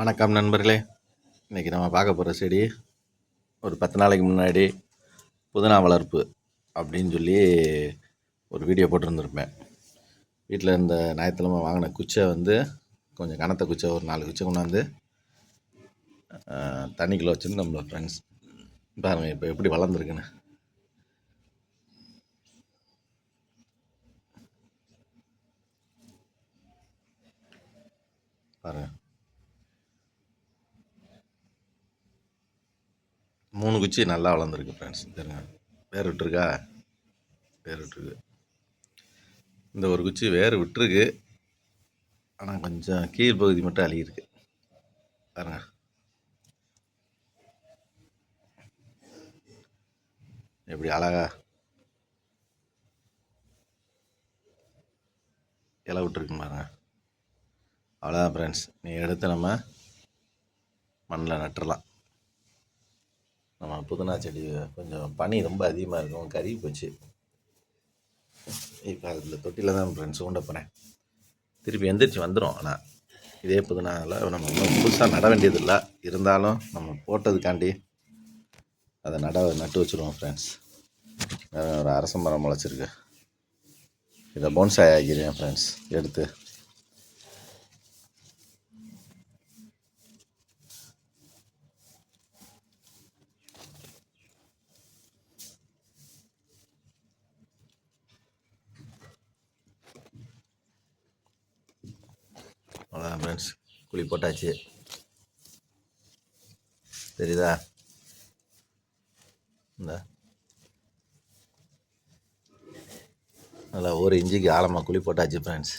வணக்கம் நண்பர்களே. இன்றைக்கி நம்ம பார்க்க போகிற செடி ஒரு பத்து நாளைக்கு முன்னாடி புதினா வளர்ப்பு அப்படின்னு சொல்லி ஒரு வீடியோ போட்டிருந்துருப்பேன். வீட்டில் இருந்த ஞாயிற்றுக்கிழமை வாங்கின குச்சை வந்து கொஞ்சம் கனத்த குச்சை ஒரு நாலு குச்சை கொண்டாந்து தண்ணிக்குள்ளே வச்சுருந்து நம்மளோட ஃப்ரெண்ட்ஸ் பாருங்கள் இப்போ எப்படி வளர்ந்துருக்குன்னு. பாருங்கள் மூணு குச்சி நல்லா வளர்ந்துருக்கு ஃப்ரெண்ட்ஸ் தெரியுங்க வேர் விட்டுருக்கா? வேர் விட்டுருக்கு. இந்த ஒரு குச்சி வேர் விட்டுருக்கு. ஆனால் கொஞ்சம் கீழ் பகுதி மட்டும் அழுகிருக்கு பாருங்க. எப்படி அழகா இலை விட்டுருக்கு பாருங்க. அவ்வளோதான் ஃப்ரெண்ட்ஸ் நீ எடுத்து நம்ம மண்ணில் நட்டுடலாம் நம்ம புதினா செடி கொஞ்சம் பனி ரொம்ப அதிகமாக இருக்கும் கறி போச்சு. இப்போ அதில் தொட்டியில் தான் ஃப்ரெண்ட்ஸ் ஊண்ட போகிறேன் திருப்பி எந்திரிச்சு வந்துடும் ஆனால் இதே புதினாவில் நம்ம இன்னும் புதுசாக நட வேண்டியதில்லை. இருந்தாலும் நம்ம போட்டதுக்காண்டி அதை நட நட்டு வச்சுருவோம் ஃப்ரெண்ட்ஸ் ஒரு அரச மரம் முளைச்சிருக்கு. இதை போன்சாய் ஆக்கிடுவேன் ஃப்ரெண்ட்ஸ் எடுத்து அவ்வளோதான் ஃப்ரெண்ட்ஸ் குழி போட்டாச்சு. தெரியுதா? இந்த. நல்லா ஒரு இன்ச்சுக்கு ஆழமாக குழி போட்டாச்சு ஃப்ரெண்ட்ஸ்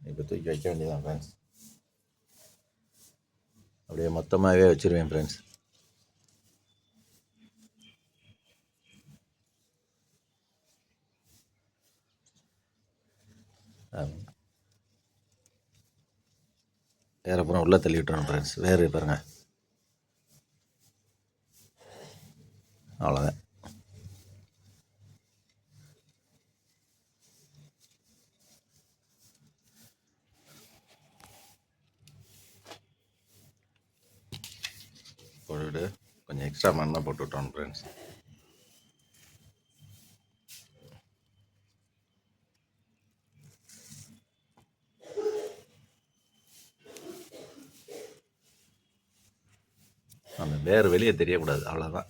இப்போ தூக்கி வைக்க வேண்டியதான் ஃப்ரெண்ட்ஸ் அப்படியே மொத்தமாகவே வச்சுருவேன் ஃப்ரெண்ட்ஸ் வேறு அப்புறம் உள்ளே தள்ளி விட்டுறோம் ஃப்ரெண்ட்ஸ் வேறு பாருங்க. அவ்வளோதான் போட்டுவிட்டு கொஞ்சம் எக்ஸ்ட்ரா மண்ணாக போட்டு விட்டோம் ஃப்ரெண்ட்ஸ் அந்த வேறு வெளியே தெரியக்கூடாது. அவ்வளோதான்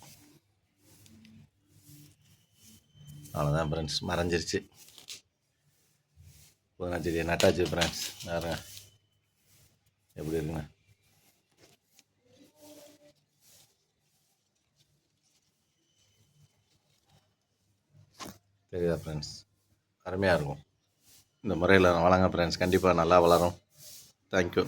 அவ்வளோதான் ஃப்ரெண்ட்ஸ் மறைஞ்சிருச்சு. புதினா செடியை நட்டாச்சு ஃப்ரெண்ட்ஸ் வேறு எப்படி இருக்குங்க? தெரியுதா ஃப்ரெண்ட்ஸ் அருமையாக இருக்கும். இந்த முறையில் வளங்க ஃப்ரெண்ட்ஸ் கண்டிப்பாக நல்லா வளரும். தேங்க்யூ